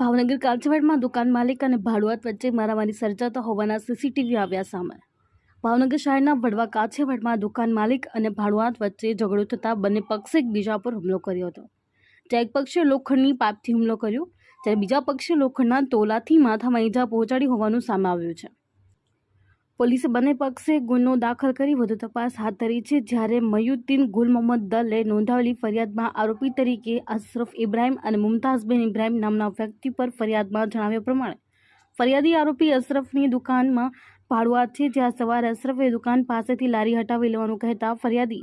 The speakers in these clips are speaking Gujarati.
ભાવનગર કાછવાડમાં દુકાન માલિક અને ભાડુઆત વચ્ચે મારામારી સર્જાતા હોવાના સીસીટીવી આવ્યા સામે. ભાવનગર શહેરના વડવા કાછેવાડમાં દુકાન માલિક અને ભાડુઆત વચ્ચે ઝઘડો થતાં બંને પક્ષે એકબીજા પર હુમલો કર્યો હતો. જ્યાં એક પક્ષે લોખંડની પાઇપથી હુમલો કર્યો જ્યારે બીજા પક્ષે લોખંડના તોલાથી માથામાં ઈજા પહોંચાડી હોવાનું સામે આવ્યું છે. પોલીસે બંને પક્ષે ગુનો દાખલ કરી વધુ તપાસ હાથ ધરી છે, જ્યારે મયુદ્દીન ગુલ મોહમ્મદ દલે નોંધાવેલી ફરિયાદમાં આરોપી તરીકે અશરફ ઇબ્રાહીમ અને મુમતાઝબેન ઇબ્રાહિમ નામના વ્યક્તિ પર ફરિયાદમાં જણાવ્યા પ્રમાણે, ફરિયાદી આરોપી અશરફની દુકાનમાં ભાડુઆત છે, જ્યાં સવારે અશરફે દુકાન પાસેથી લારી હટાવી લેવાનું કહેતા ફરિયાદી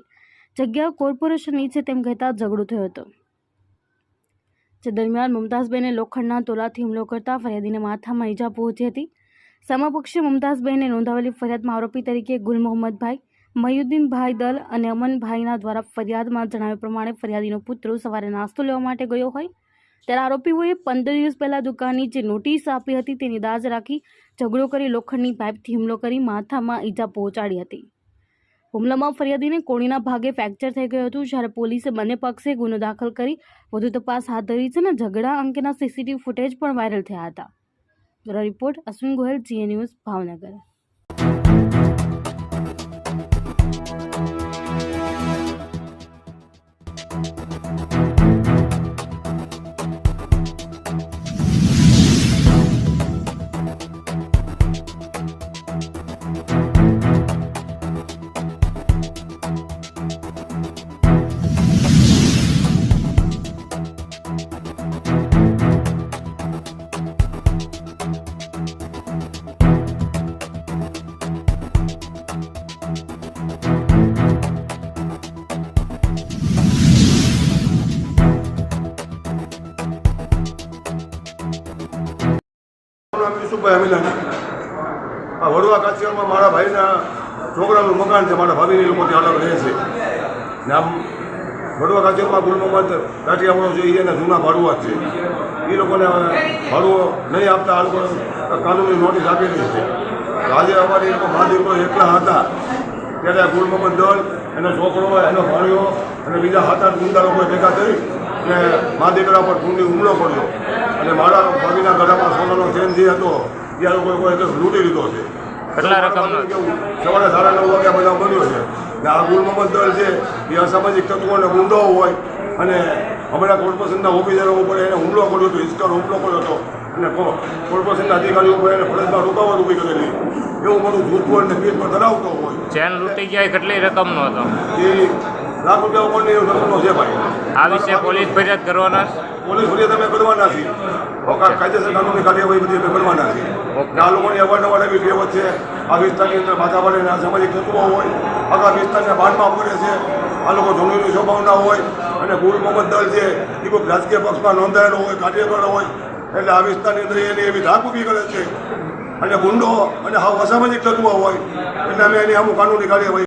જગ્યા કોર્પોરેશનની છે તેમ કહેતા ઝઘડો થયો હતો. જે દરમિયાન મુમતાઝબેને લોખંડના તોલાથી હુમલો કરતા ફરિયાદીને માથામાં ઈજા પહોંચી હતી. સામા મુમતાઝબહેને નોંધાવેલી ફરિયાદમાં આરોપી તરીકે ગુલ મોહમ્મદભાઈ, મયુદ્દીનભાઈ દલ અને અમનભાઈના દ્વારા ફરિયાદમાં જણાવ્યા પ્રમાણે ફરિયાદીનો પુત્ર સવારે નાસ્તો લેવા માટે ગયો હોય. ત્યારે આરોપીઓએ પંદર દિવસ પહેલાં દુકાનની જે નોટિસ આપી હતી તેની દાજ રાખી ઝઘડો કરી લોખંડની પાઇપથી હુમલો કરી માથામાં ઈજા પહોંચાડી હતી. હુમલામાં ફરિયાદીને કોણીના ભાગે ફ્રેક્ચર થઈ ગયું હતું, જ્યારે પોલીસે બંને પક્ષે ગુનો દાખલ કરી વધુ તપાસ હાથ ધરી છે અને ઝઘડા અંગેના સીસીટીવી ફૂટેજ પણ વાયરલ થયા હતા. રિપોર્ટ અશ્વિન ગોહિલ જીએ ન્યૂઝ ભાવનગર. યુસુફભાઈ અમીલાની આ વડવા કાચિયામાં મારા ભાઈના છોકરાનું મકાન છે, મારા ભાભીની લોકો ત્યાં અલગ રહે છે. ને આમ વડવા કાચિયામાં ગુલ મોહમ્મદ કાઠિયાવાળો એ એના જૂના ભાડુઆ જ છે. એ લોકોને ભાડુઓ નહીં આપતા, આ લોકો કાનૂની નોટિસ આપેલી છે. આજે અમારી લોકો મા એકલા હતા. ત્યારે આ ગુલ મોહમ્મદ દલ એનો છોકરો, એનો ભાણિયો અને બીજા હતા ગુંડા લોકો ભેગા થઈ અને મા દીકરા પર ખૂંડી હુમલો કર્યો. અને મારા ભગીના ગળામાં સોનાનો ચેન જે હતો એ આ લોકોએ કોઈ લૂંટી લીધો છે. કેટલા રકમ સવારે સાડા નવ વાગ્યા બધા બન્યો છે. ને આ ગુલ મોહમ્મદ દળ છે એ અસામાજિક તત્વોને ગુંડો હોય અને હમણાં કોર્પોરેશનના ઓફિસરો ઉપર એને હુમલો કર્યો હતો હિસ્કાર હુમલો કર્યો હતો. અને કોર્પોરેશનના અધિકારીઓ ઉપર એને ફરજમાં રૂકાવટ ઊભી કરેલી. એવું બધું અને પીઠ પર ધરાવતો હોય. ચેન લૂંટી ગયા કેટલી રકમનો હતો? એ લાખ રૂપિયા ઉપરની રકમનો છે ભાઈ. આ વિશે પોલીસ ફરિયાદ કરવાના પોલીસ ફરિયાદ અમે કરવાના છીએ. કાયદેસર કાનૂની કાર્યવાહી બધી અમે કરવાના છીએ. આ લોકોની અવારનવાર એવી કહેવત છે આ વિસ્તારની અંદર વાતાવરણ સામાજિક તત્વો હોય આખા વિસ્તારને બાંધમાં પૂરે છે આ લોકો જૂનીની સ્વભાવના હોય અને ગુલ મોહમ્મદ દલ છે એ કોઈ રાજકીય પક્ષમાં નોંધાયેલો હોય કાર્યકર હોય એટલે આ વિસ્તારની અંદર એની એવી ધાક ઊભી કરે છે. અને ગુંડો અને હાવ અસામાજિક તત્વો હોય એટલે અમે એની અમુક કાનૂની કાર્યવાહી